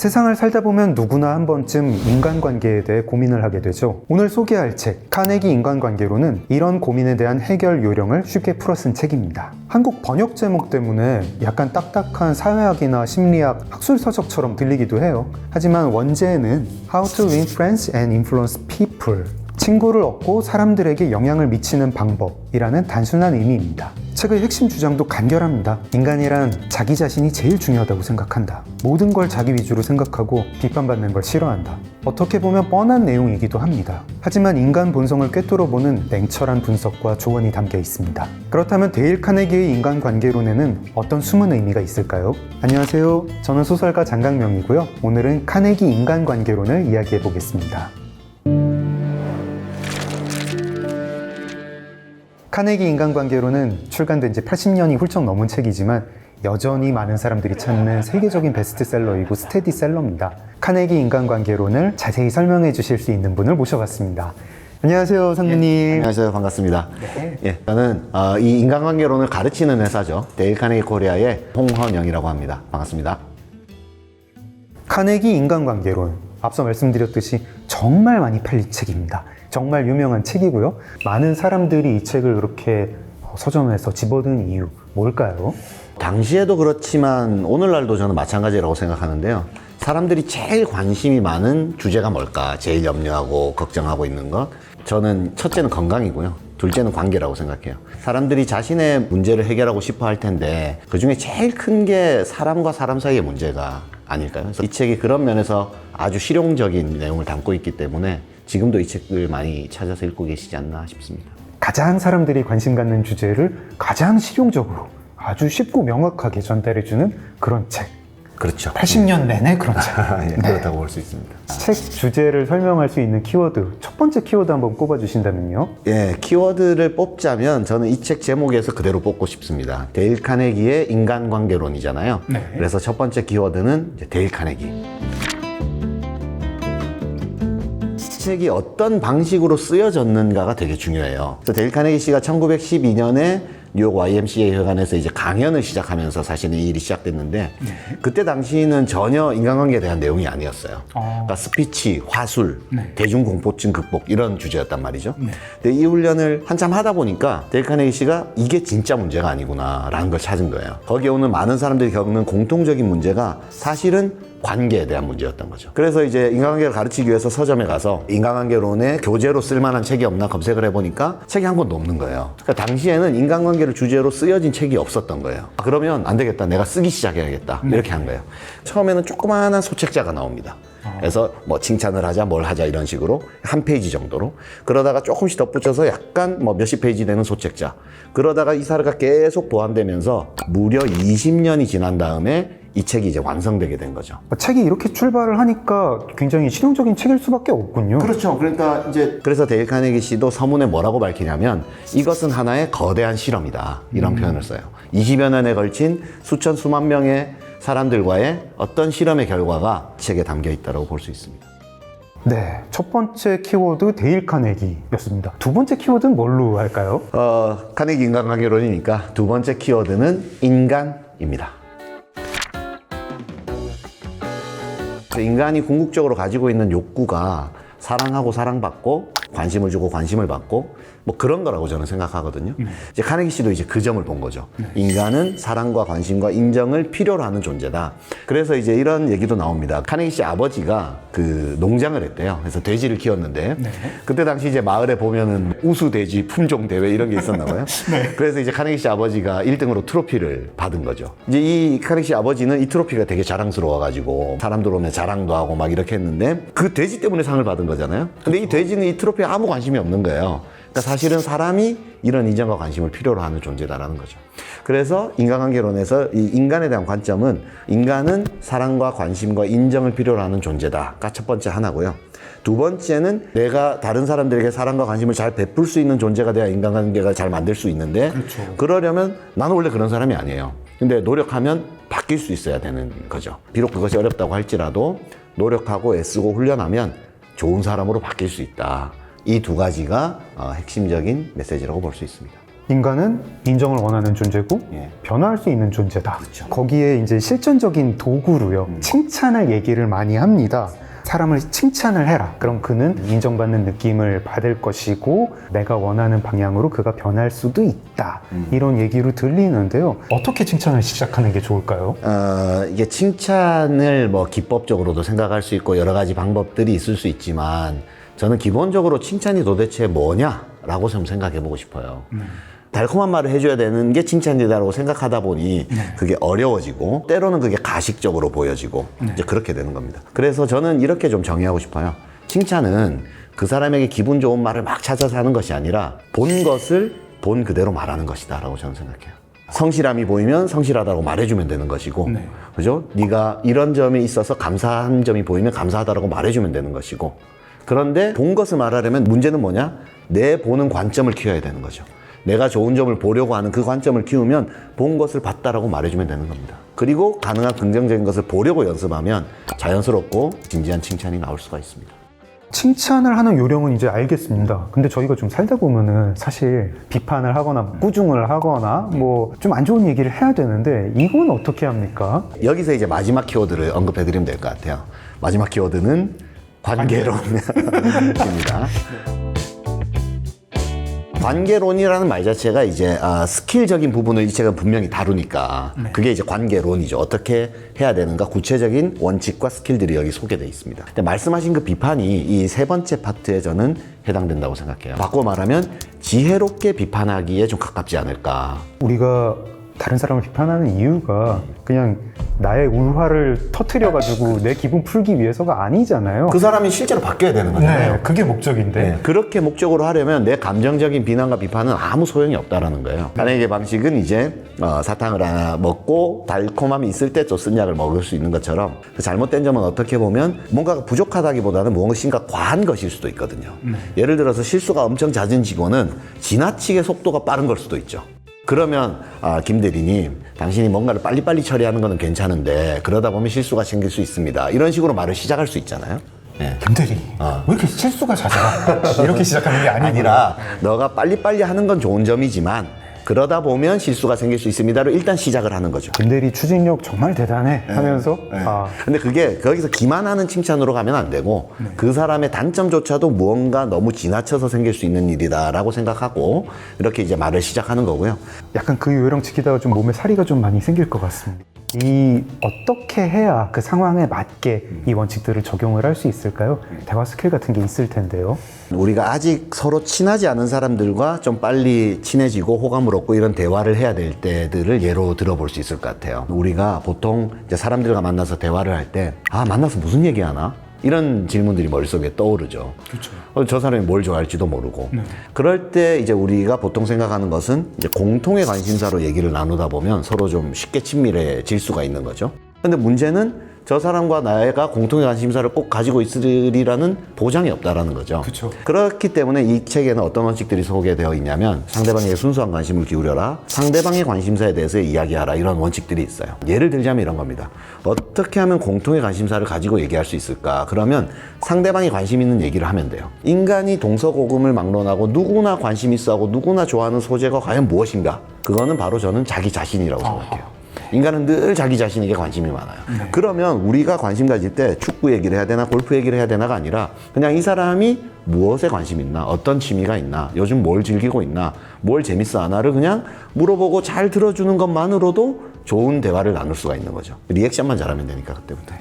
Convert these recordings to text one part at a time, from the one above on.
세상을 살다 보면 누구나 한 번쯤 인간관계에 대해 고민을 하게 되죠. 오늘 소개할 책, 카네기 인간관계로는 이런 고민에 대한 해결 요령을 쉽게 풀어 쓴 책입니다. 한국 번역 제목 때문에 약간 딱딱한 사회학이나 심리학 학술 서적처럼 들리기도 해요. 하지만 원제에는 How to Win Friends and Influence People 친구를 얻고 사람들에게 영향을 미치는 방법이라는 단순한 의미입니다. 책의 핵심 주장도 간결합니다. 인간이란 자기 자신이 제일 중요하다고 생각한다. 모든 걸 자기 위주로 생각하고 비판받는 걸 싫어한다. 어떻게 보면 뻔한 내용이기도 합니다. 하지만 인간 본성을 꿰뚫어보는 냉철한 분석과 조언이 담겨 있습니다. 그렇다면 데일 카네기의 인간 관계론에는 어떤 숨은 의미가 있을까요? 안녕하세요. 저는 소설가 장강명이고요. 오늘은 카네기 인간 관계론을 이야기해 보겠습니다. 카네기 인간관계로는 출간된 지 80년이 훌쩍 넘은 책이지만 여전히 많은 사람들이 찾는 세계적인 베스트셀러이고 스테디셀러입니다. 카네기 인간관계론을 자세히 설명해 주실 수 있는 분을 모셔봤습니다. 안녕하세요, 상무님. 안녕하세요. 반갑습니다. 네. 예, 저는 어, 이 인간관계론을 가르치는 회사죠. 데일 카네기 코리아의 홍헌영이라고 합니다. 반갑습니다. 카네기 인간관계론. 앞서 말씀드렸듯이 정말 많이 팔린 책입니다. 정말 유명한 책이고요. 많은 사람들이 이 책을 그렇게 서점에서 집어든 이유 뭘까요? 당시에도 그렇지만 오늘날도 저는 마찬가지라고 생각하는데요. 사람들이 제일 관심이 많은 주제가 뭘까? 제일 염려하고 걱정하고 있는 것. 저는 첫째는 건강이고요. 둘째는 관계라고 생각해요. 사람들이 자신의 문제를 해결하고 싶어 할 텐데 그 중에 제일 큰 게 사람과 사람 사이의 문제가 아닐까요? 그래서 이 책이 그런 면에서 아주 실용적인 내용을 담고 있기 때문에 지금도 이 책을 많이 찾아서 읽고 계시지 않나 싶습니다. 가장 사람들이 관심 갖는 주제를 가장 실용적으로 아주 쉽고 명확하게 전달해주는 그런 책. 그렇죠. 80년 내내 그런 책. 예, 그렇다고 볼 수 있습니다. 책 주제를 설명할 수 있는 키워드. 첫 번째 키워드 한번 꼽아주신다면요. 예, 키워드를 뽑자면 저는 이 책 제목에서 그대로 뽑고 싶습니다. 데일 카네기의 인간관계론이잖아요. 네. 그래서 첫 번째 키워드는 이제 데일 카네기. 이 책이 어떤 방식으로 쓰여졌는가가 되게 중요해요. 그래서 데일 카네기 씨가 1912년에 뉴욕 YMCA 회관에서 이제 강연을 시작하면서 사실은 이 일이 시작됐는데 그때 당시는 전혀 인간관계에 대한 내용이 아니었어요. 그러니까 스피치, 화술, 대중공포증 극복 이런 주제였단 말이죠. 근데 이 훈련을 한참 하다 보니까 데일 카네기 씨가 이게 진짜 문제가 아니구나라는 걸 찾은 거예요. 거기에 오는 많은 사람들이 겪는 공통적인 문제가 사실은 관계에 대한 문제였던 거죠. 그래서 이제 인간관계를 가르치기 위해서 서점에 가서 인간관계론의 교재로 쓸만한 책이 없나 검색을 해보니까 책이 한 권도 없는 거예요. 그러니까 당시에는 인간관계를 주제로 쓰여진 책이 없었던 거예요. 아, 그러면 안 되겠다. 내가 쓰기 시작해야겠다. 이렇게 한 거예요. 처음에는 조그마한 소책자가 나옵니다. 그래서 뭐 칭찬을 하자, 뭘 하자 이런 식으로 한 페이지 정도로 그러다가 조금씩 덧붙여서 약간 뭐 몇십 페이지 되는 소책자 그러다가 이 사례가 계속 보완되면서 무려 20년이 지난 다음에 이 책이 이제 완성되게 된 거죠. 책이 이렇게 출발을 하니까 굉장히 실용적인 책일 수밖에 없군요. 그렇죠. 그러니까 이제 그래서 데일 카네기 씨도 서문에 뭐라고 밝히냐면 이것은 하나의 거대한 실험이다 이런 표현을 써요. 20여 년에 걸친 수천 수만 명의 사람들과의 어떤 실험의 결과가 책에 담겨 있다고 볼 수 있습니다. 네. 첫 번째 키워드 데일 카네기였습니다. 두 번째 키워드는 뭘로 할까요? 어, 카네기 인간관계론이니까 두 번째 키워드는 인간입니다. 인간이 궁극적으로 가지고 있는 욕구가 사랑하고 사랑받고 관심을 주고 관심을 받고 뭐 그런 거라고 저는 생각하거든요. 이제 카네기 씨도 이제 그 점을 본 거죠. 인간은 사랑과 관심과 인정을 필요로 하는 존재다. 그래서 이제 이런 얘기도 나옵니다. 카네기 씨 아버지가 그 농장을 했대요. 그래서 돼지를 키웠는데 그때 당시 이제 마을에 보면은 우수 돼지 품종 대회 이런 게 있었나 봐요. 그래서 이제 카네기 씨 아버지가 1등으로 트로피를 받은 거죠. 이제 이 카네기 씨 아버지는 이 트로피가 되게 자랑스러워 가지고 사람들 오면 자랑도 하고 막 이렇게 했는데 그 돼지 때문에 상을 받은 거잖아요. 근데 이 돼지는 이 트로피 에 아무 관심이 없는 거예요. 그러니까 사실은 사람이 이런 인정과 관심을 필요로 하는 존재다라는 거죠. 그래서 인간관계론에서 이 인간에 대한 관점은 인간은 사랑과 관심과 인정을 필요로 하는 존재다가 첫 번째 하나고요. 두 번째는 내가 다른 사람들에게 사랑과 관심을 잘 베풀 수 있는 존재가 돼야 인간관계가 잘 만들 수 있는데 그러려면 나는 원래 그런 사람이 아니에요. 근데 노력하면 바뀔 수 있어야 되는 거죠. 비록 그것이 어렵다고 할지라도 노력하고 애쓰고 훈련하면 좋은 사람으로 바뀔 수 있다. 이 두 가지가 어, 핵심적인 메시지라고 볼 수 있습니다. 인간은 인정을 원하는 존재고 예. 변화할 수 있는 존재다. 그렇죠. 거기에 이제 실전적인 도구로요. 음. 칭찬을 얘기를 많이 합니다. 사람을 칭찬을 해라. 그럼 그는 인정받는 느낌을 받을 것이고 내가 원하는 방향으로 그가 변할 수도 있다. 음. 이런 얘기로 들리는데요. 어떻게 칭찬을 시작하는 게 좋을까요? 어, 이게 칭찬을 뭐 기법적으로도 생각할 수 있고 여러 가지 방법들이 있을 수 있지만 저는 기본적으로 칭찬이 도대체 뭐냐라고 좀 생각해 보고 싶어요. 달콤한 말을 해줘야 되는 게 칭찬이다라고 생각하다 보니 그게 어려워지고 때로는 그게 가식적으로 보여지고 이제 그렇게 되는 겁니다. 그래서 저는 이렇게 좀 정의하고 싶어요. 칭찬은 그 사람에게 기분 좋은 말을 막 찾아서 하는 것이 아니라 본 것을 본 그대로 말하는 것이다라고 저는 생각해요. 성실함이 보이면 성실하다고 말해주면 되는 것이고, 네. 그죠? 네가 이런 점이 있어서 감사한 점이 보이면 감사하다라고 말해주면 되는 것이고, 그런데 본 것을 말하려면 문제는 뭐냐? 내 보는 관점을 키워야 되는 거죠. 내가 좋은 점을 보려고 하는 그 관점을 키우면 본 것을 봤다라고 말해주면 되는 겁니다. 그리고 가능한 긍정적인 것을 보려고 연습하면 자연스럽고 진지한 칭찬이 나올 수가 있습니다. 칭찬을 하는 요령은 이제 알겠습니다. 근데 저희가 좀 살다 보면은 사실 비판을 하거나 꾸중을 하거나 뭐 좀 안 좋은 얘기를 해야 되는데 이건 어떻게 합니까? 여기서 이제 마지막 키워드를 언급해 드리면 될 것 같아요. 마지막 키워드는 관계론입니다. 관계론이라는 말 자체가 이제 아, 스킬적인 부분을 이 책은 분명히 다루니까 그게 이제 관계론이죠. 어떻게 해야 되는가 구체적인 원칙과 스킬들이 여기 소개되어 있습니다. 근데 말씀하신 그 비판이 이 세 번째 파트에 저는 해당된다고 생각해요. 바꿔 말하면 지혜롭게 비판하기에 좀 가깝지 않을까. 우리가 다른 사람을 비판하는 이유가 그냥 나의 울화를 터트려 가지고 내 기분 풀기 위해서가 아니잖아요. 그 사람이 실제로 바뀌어야 되는 거잖아요. 네, 그게 목적인데. 네, 그렇게 목적으로 하려면 내 감정적인 비난과 비판은 아무 소용이 없다라는 거예요. 카네기의 방식은 이제 어, 사탕을 하나 먹고 달콤함이 있을 때또쓴 약을 먹을 수 있는 것처럼 그 잘못된 점은 어떻게 보면 뭔가가 부족하다기보다는 무엇인가 과한 것일 수도 있거든요. 예를 들어서 실수가 엄청 잦은 직원은 지나치게 속도가 빠른 걸 수도 있죠. 그러면 아, 김 대리님, 당신이 뭔가를 빨리빨리 처리하는 거는 괜찮은데 그러다 보면 실수가 생길 수 있습니다. 이런 식으로 말을 시작할 수 있잖아요. 네. 김 대리, 어. 왜 이렇게 실수가 잦아? 이렇게 시작하는 게 아니고. 아니라 너가 빨리빨리 하는 건 좋은 점이지만 그러다 보면 실수가 생길 수 있습니다로 일단 시작을 하는 거죠. 김대리 추진력 정말 대단해 하면서 아, 근데 그게 거기서 기만하는 칭찬으로 가면 안 되고 그 사람의 단점조차도 무언가 너무 지나쳐서 생길 수 있는 일이다라고 생각하고 이렇게 이제 말을 시작하는 거고요. 약간 그 요령 지키다가 좀 몸에 살이가 좀 많이 생길 것 같습니다. 이 어떻게 해야 그 상황에 맞게 이 원칙들을 적용을 할 수 있을까요? 대화 스킬 같은 게 있을 텐데요. 우리가 아직 서로 친하지 않은 사람들과 좀 빨리 친해지고 호감을 얻고 이런 대화를 해야 될 때들을 예로 들어볼 수 있을 것 같아요. 우리가 보통 이제 사람들과 만나서 대화를 할 때, 아, 만나서 무슨 얘기 하나? 이런 질문들이 머릿속에 떠오르죠. 그렇죠. 저 사람이 뭘 좋아할지도 모르고. 그럴 때 이제 우리가 보통 생각하는 것은 이제 공통의 관심사로 얘기를 나누다 보면 서로 좀 쉽게 친밀해질 수가 있는 거죠. 근데 문제는 저 사람과 나가 공통의 관심사를 꼭 가지고 있으리라는 보장이 없다라는 거죠. 그쵸. 그렇기 때문에 이 책에는 어떤 원칙들이 소개되어 있냐면 상대방에게 순수한 관심을 기울여라. 상대방의 관심사에 대해서 이야기하라. 이런 원칙들이 있어요. 예를 들자면 이런 겁니다. 어떻게 하면 공통의 관심사를 가지고 얘기할 수 있을까? 그러면 상대방이 관심 있는 얘기를 하면 돼요. 인간이 동서고금을 막론하고 누구나 관심 있어 하고 누구나 좋아하는 소재가 과연 무엇인가? 그거는 바로 저는 자기 자신이라고 생각해요. 인간은 늘 자기 자신에게 관심이 많아요. 그러면 우리가 관심 가질 때 축구 얘기를 해야 되나 골프 얘기를 해야 되나가 아니라 그냥 이 사람이 무엇에 관심 있나 어떤 취미가 있나 요즘 뭘 즐기고 있나 뭘 재밌어 하나를 그냥 물어보고 잘 들어주는 것만으로도 좋은 대화를 나눌 수가 있는 거죠. 리액션만 잘하면 되니까 그때부터.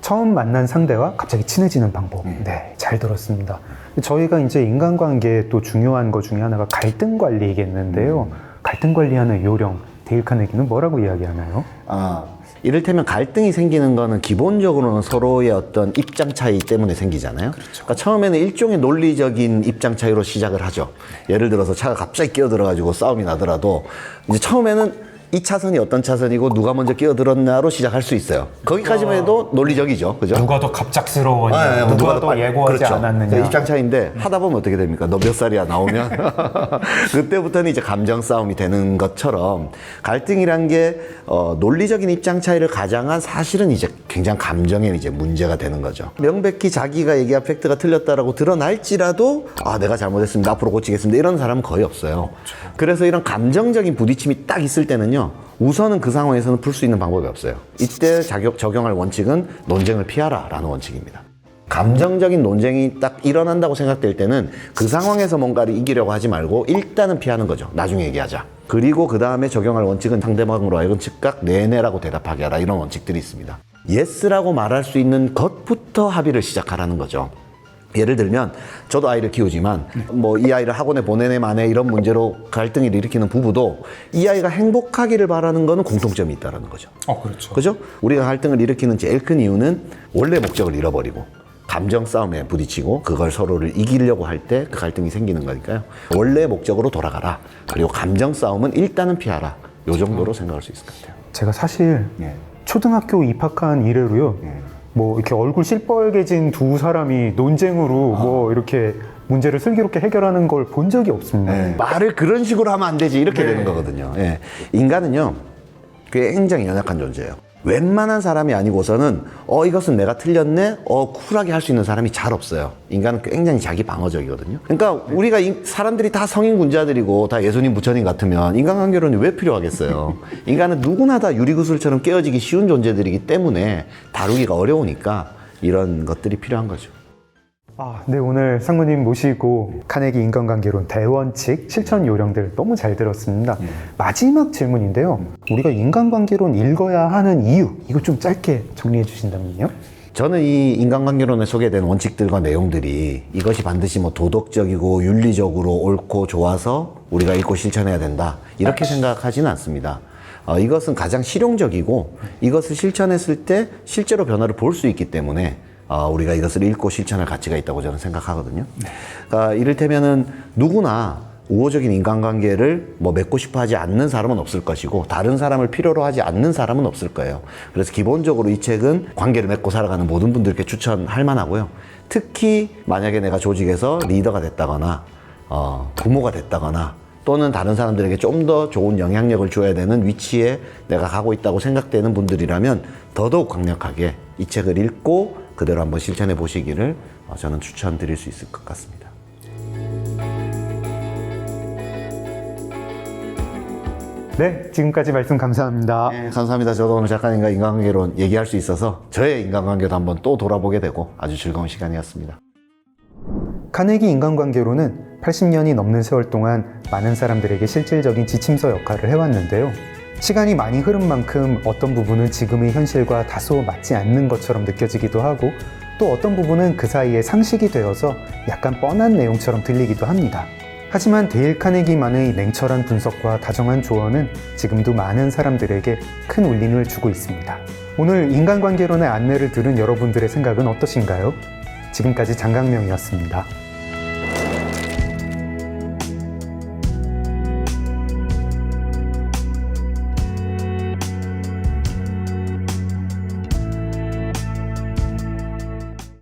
처음 만난 상대와 갑자기 친해지는 방법. 네, 잘 들었습니다. 저희가 이제 인간관계에 또 중요한 것 중에 하나가 갈등 관리겠는데요. 갈등 관리하는 요령, 데일 카네기는 뭐라고 이야기하나요? 아, 이를테면 갈등이 생기는 거는 기본적으로는 서로의 어떤 입장 차이 때문에 생기잖아요. 그러니까 처음에는 일종의 논리적인 입장 차이로 시작을 하죠. 예를 들어서 차가 갑자기 끼어들어가지고 싸움이 나더라도 이제 처음에는 이 차선이 어떤 차선이고 누가 먼저 끼어들었나로 시작할 수 있어요. 거기까지만 해도 논리적이죠. 그죠? 누가 더 갑작스러웠냐, 아, 예, 뭐 누가, 더 빨리- 예고하지 그렇죠. 않았느냐. 입장 차인데 하다 보면 어떻게 됩니까? 너 몇 살이야 나오면 그때부터는 이제 감정 싸움이 되는 것처럼 갈등이란 게 어, 논리적인 입장 차이를 가장한 사실은 이제 굉장히 감정에 이제 문제가 되는 거죠. 명백히 자기가 얘기한 팩트가 틀렸다라고 드러날지라도 아 내가 잘못했습니다 앞으로 고치겠습니다 이런 사람은 거의 없어요. 그래서 이런 감정적인 부딪힘이 딱 있을 때는요. 우선은 그 상황에서는 풀 수 있는 방법이 없어요. 이때 자격 적용할 원칙은 논쟁을 피하라 라는 원칙입니다. 감정적인 논쟁이 딱 일어난다고 생각될 때는 그 상황에서 뭔가를 이기려고 하지 말고 일단은 피하는 거죠. 나중에 얘기하자. 그리고 그 다음에 적용할 원칙은 상대방으로 하여금 즉각 네네라고 대답하게 하라 이런 원칙들이 있습니다. 예스라고 말할 수 있는 것부터 합의를 시작하라는 거죠. 예를 들면 저도 아이를 키우지만 뭐 이 아이를 학원에 보내네 마네 이런 문제로 갈등을 일으키는 부부도 이 아이가 행복하기를 바라는 거는 공통점이 있다는 거죠. 어, 그렇죠. 그죠? 우리가 갈등을 일으키는 제일 큰 이유는 원래 목적을 잃어버리고 감정 싸움에 부딪히고 그걸 서로를 이기려고 할 때 그 갈등이 생기는 거니까요. 원래 목적으로 돌아가라. 그리고 감정 싸움은 일단은 피하라. 요 정도로 생각할 수 있을 것 같아요. 제가 사실 예. 초등학교 입학한 이래로요. 뭐 이렇게 얼굴 시뻘개진 두 사람이 논쟁으로 아. 뭐 이렇게 문제를 슬기롭게 해결하는 걸 본 적이 없습니다. 네. 말을 그런 식으로 하면 안 되지 이렇게 되는 거거든요. 예. 인간은요 굉장히 연약한 존재예요. 웬만한 사람이 아니고서는 어 이것은 내가 틀렸네 어 쿨하게 할 수 있는 사람이 잘 없어요. 인간은 굉장히 자기 방어적이거든요. 그러니까 우리가 인- 사람들이 다 성인 군자들이고 다 예수님 부처님 같으면 인간관계론이 왜 필요하겠어요? 인간은 누구나 다 유리구슬처럼 깨어지기 쉬운 존재들이기 때문에 다루기가 어려우니까 이런 것들이 필요한 거죠. 아, 네, 오늘 상무님 모시고 카네기 인간관계론 대원칙 실천 요령들 너무 잘 들었습니다. 마지막 질문인데요. 우리가 인간관계론 읽어야 하는 이유, 이거 좀 짧게 정리해 주신다면요? 저는 이 인간관계론에 소개된 원칙들과 내용들이 이것이 반드시 뭐 도덕적이고 윤리적으로 옳고 좋아서 우리가 읽고 실천해야 된다 이렇게 생각하지는 않습니다. 어, 이것은 가장 실용적이고 이것을 실천했을 때 실제로 변화를 볼 수 있기 때문에 어, 우리가 이것을 읽고 실천할 가치가 있다고 저는 생각하거든요. 그러니까 이를테면은 누구나 우호적인 인간관계를 뭐 맺고 싶어 하지 않는 사람은 없을 것이고 다른 사람을 필요로 하지 않는 사람은 없을 거예요. 그래서 기본적으로 이 책은 관계를 맺고 살아가는 모든 분들께 추천할 만하고요. 특히 만약에 내가 조직에서 리더가 됐다거나 어, 부모가 됐다거나 또는 다른 사람들에게 좀 더 좋은 영향력을 줘야 되는 위치에 내가 가고 있다고 생각되는 분들이라면 더더욱 강력하게 이 책을 읽고 그대로 한번 실천해 보시기를 어, 저는 추천드릴 수 있을 것 같습니다. 네, 지금까지 말씀 감사합니다. 네, 감사합니다. 저도 오늘 작가님과 인간관계론 얘기할 수 있어서 저의 인간관계도 한번 또 돌아보게 되고 아주 즐거운 시간이었습니다. 카네기 인간관계로는 80년이 넘는 세월 동안 많은 사람들에게 실질적인 지침서 역할을 해왔는데요. 시간이 많이 흐른 만큼 어떤 부분은 지금의 현실과 다소 맞지 않는 것처럼 느껴지기도 하고 또 어떤 부분은 그 사이에 상식이 되어서 약간 뻔한 내용처럼 들리기도 합니다. 하지만 데일 카네기만의 냉철한 분석과 다정한 조언은 지금도 많은 사람들에게 큰 울림을 주고 있습니다. 오늘 인간관계론의 안내를 들은 여러분들의 생각은 어떠신가요? 지금까지 장강명이었습니다.